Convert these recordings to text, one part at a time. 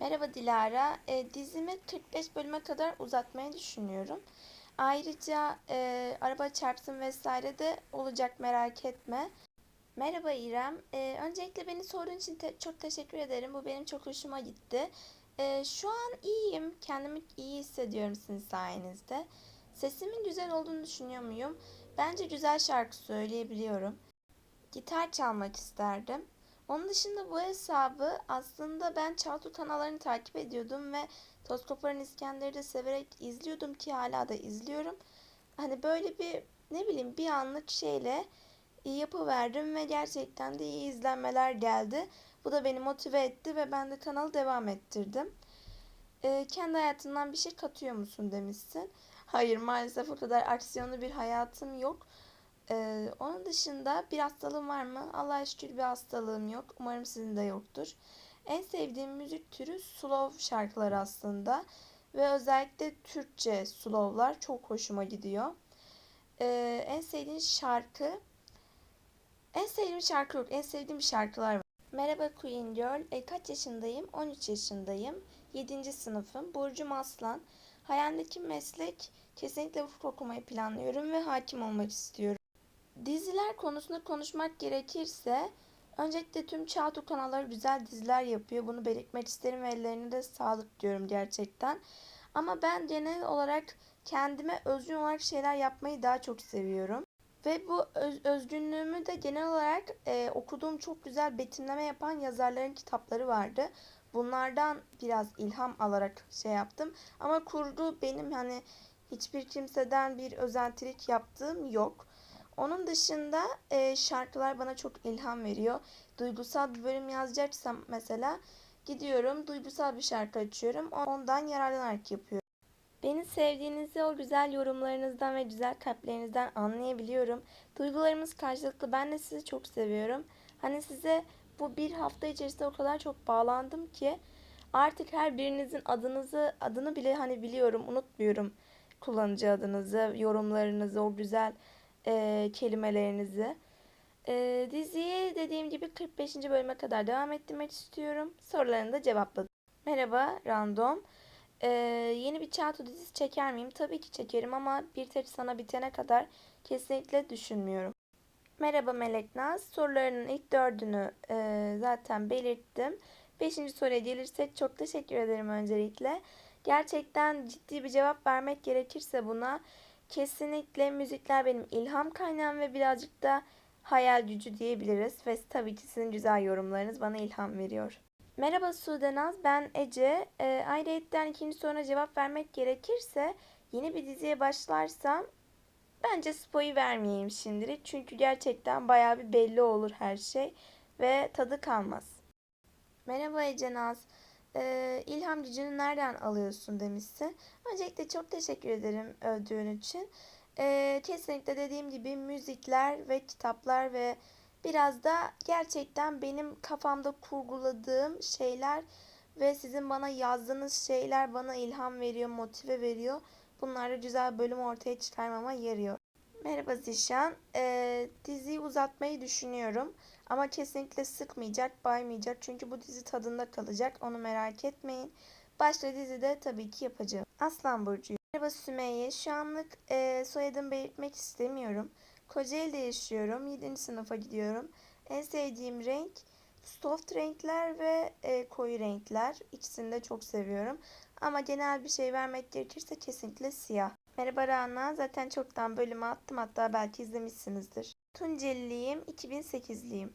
Merhaba Dilara. E, dizimi 45 bölüme kadar uzatmayı düşünüyorum. Ayrıca e, araba çarpsın vesaire de olacak merak etme. Merhaba İrem. E, öncelikle beni sorduğun için te- çok teşekkür ederim. Bu benim çok hoşuma gitti. E, şu an iyiyim. Kendimi iyi hissediyorum sizin sayenizde. Sesimin güzel olduğunu düşünüyor muyum? Bence güzel şarkı söyleyebiliyorum. Gitar çalmak isterdim. Onun dışında bu hesabı aslında ben Çağatay kanallarını takip ediyordum ve Toz Koparan İskender'i de severek izliyordum ki hala da izliyorum. Hani böyle bir ne bileyim bir anlık şeyle yapıverdim ve gerçekten de iyi izlenmeler geldi. Bu da beni motive etti ve ben de kanalı devam ettirdim. Ee, kendi hayatından bir şey katıyor musun demişsin. Hayır maalesef o kadar aksiyonlu bir hayatım yok. Ee, onun dışında bir hastalığım var mı? Allah'a şükür bir hastalığım yok. Umarım sizin de yoktur. En sevdiğim müzik türü slow şarkılar aslında. Ve özellikle Türkçe slowlar çok hoşuma gidiyor. Ee, en sevdiğin şarkı? En sevdiğim şarkı yok. En sevdiğim şarkılar var. Merhaba Queen Girl. E, kaç yaşındayım? 13 yaşındayım. 7. sınıfım. Burcum Aslan. Hayalimdeki meslek kesinlikle hukuk okumayı planlıyorum ve hakim olmak istiyorum. Diziler konusunda konuşmak gerekirse öncelikle tüm Çağatay kanalları güzel diziler yapıyor. Bunu belirtmek isterim ve ellerine de sağlık diyorum gerçekten. Ama ben genel olarak kendime özgün olarak şeyler yapmayı daha çok seviyorum. Ve bu öz- özgünlüğümü de genel olarak e, okuduğum çok güzel betimleme yapan yazarların kitapları vardı. Bunlardan biraz ilham alarak şey yaptım. Ama kurgu benim hani hiçbir kimseden bir özentilik yaptığım yok. Onun dışında e, şarkılar bana çok ilham veriyor. Duygusal bir bölüm yazacaksam mesela gidiyorum duygusal bir şarkı açıyorum. Ondan yararlanarak yapıyorum. Beni sevdiğinizi o güzel yorumlarınızdan ve güzel kalplerinizden anlayabiliyorum. Duygularımız karşılıklı. Ben de sizi çok seviyorum. Hani size bu bir hafta içerisinde o kadar çok bağlandım ki artık her birinizin adınızı adını bile hani biliyorum, unutmuyorum kullanıcı adınızı, yorumlarınızı, o güzel e, kelimelerinizi. E, diziyi dediğim gibi 45. bölüme kadar devam ettirmek istiyorum. Sorularını da cevapladım. Merhaba Random. E, yeni bir Çağatay dizisi çeker miyim? Tabii ki çekerim ama bir tek sana bitene kadar kesinlikle düşünmüyorum. Merhaba Melek Naz. Sorularının ilk dördünü e, zaten belirttim. Beşinci soruya gelirsek çok teşekkür ederim öncelikle. Gerçekten ciddi bir cevap vermek gerekirse buna kesinlikle müzikler benim ilham kaynağım ve birazcık da hayal gücü diyebiliriz. Ve tabii ki sizin güzel yorumlarınız bana ilham veriyor. Merhaba Sude Naz, ben Ece. E, ayrıyetten ikinci soruna cevap vermek gerekirse yeni bir diziye başlarsam Bence spoyu vermeyeyim şimdilik. Çünkü gerçekten bayağı bir belli olur her şey. Ve tadı kalmaz. Merhaba Ece Naz. Ee, ilham gücünü nereden alıyorsun demişsin. Öncelikle çok teşekkür ederim övdüğün için. Ee, kesinlikle dediğim gibi müzikler ve kitaplar ve biraz da gerçekten benim kafamda kurguladığım şeyler ve sizin bana yazdığınız şeyler bana ilham veriyor, motive veriyor. Bunlarla güzel bölüm ortaya çıkarmama yarıyor. Merhaba Zişan. Ee, diziyi uzatmayı düşünüyorum. Ama kesinlikle sıkmayacak, baymayacak. Çünkü bu dizi tadında kalacak. Onu merak etmeyin. Başka dizide tabii ki yapacağım. Aslan Burcu. Merhaba Sümeyye. Şu anlık e, soyadımı belirtmek istemiyorum. Kocaeli'de yaşıyorum. 7. sınıfa gidiyorum. En sevdiğim renk soft renkler ve e, koyu renkler. İkisini de çok seviyorum. Ama genel bir şey vermek gerekirse kesinlikle siyah. Merhaba Rana. Zaten çoktan bölümü attım hatta belki izlemişsinizdir. Tunceliliyim, 2008'liyim.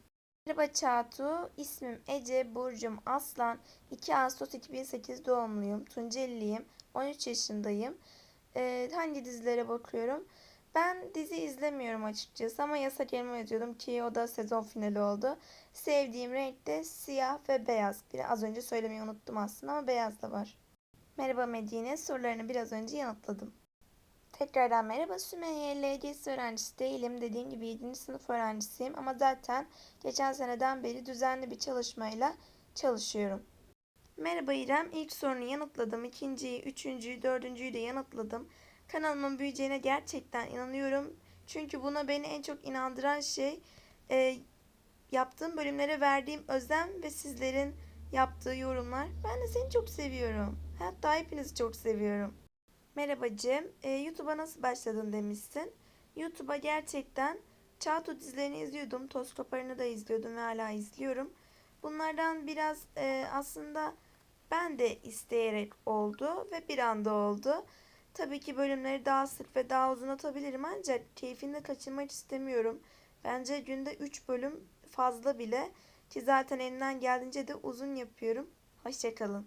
Merhaba Çağatu. İsmim Ece, Burcum Aslan. 2 Ağustos 2008 doğumluyum. Tunceliliyim. 13 yaşındayım. Ee, hangi dizilere bakıyorum? Ben dizi izlemiyorum açıkçası ama Yasak Elma yazıyordum ki o da sezon finali oldu. Sevdiğim renk de siyah ve beyaz. Bir az önce söylemeyi unuttum aslında ama beyaz da var. Merhaba Medine. Sorularını biraz önce yanıtladım. Tekrardan merhaba Sümeyye. LGS öğrencisi değilim. Dediğim gibi 7. sınıf öğrencisiyim ama zaten geçen seneden beri düzenli bir çalışmayla çalışıyorum. Merhaba İrem. İlk sorunu yanıtladım. İkinciyi, üçüncüyü, dördüncüyü de yanıtladım. Kanalımın büyüyeceğine gerçekten inanıyorum. Çünkü buna beni en çok inandıran şey e, yaptığım bölümlere verdiğim özen ve sizlerin yaptığı yorumlar. Ben de seni çok seviyorum. Hatta hepinizi çok seviyorum. Merhaba Cem. Ee, YouTube'a nasıl başladın demişsin. YouTube'a gerçekten Çağatay dizilerini izliyordum. Toz Toparı'nı da izliyordum ve hala izliyorum. Bunlardan biraz e, aslında ben de isteyerek oldu ve bir anda oldu. Tabii ki bölümleri daha sık ve daha uzun atabilirim ancak keyfini de kaçırmak istemiyorum. Bence günde 3 bölüm fazla bile ki zaten elinden geldiğince de uzun yapıyorum. Hoşçakalın.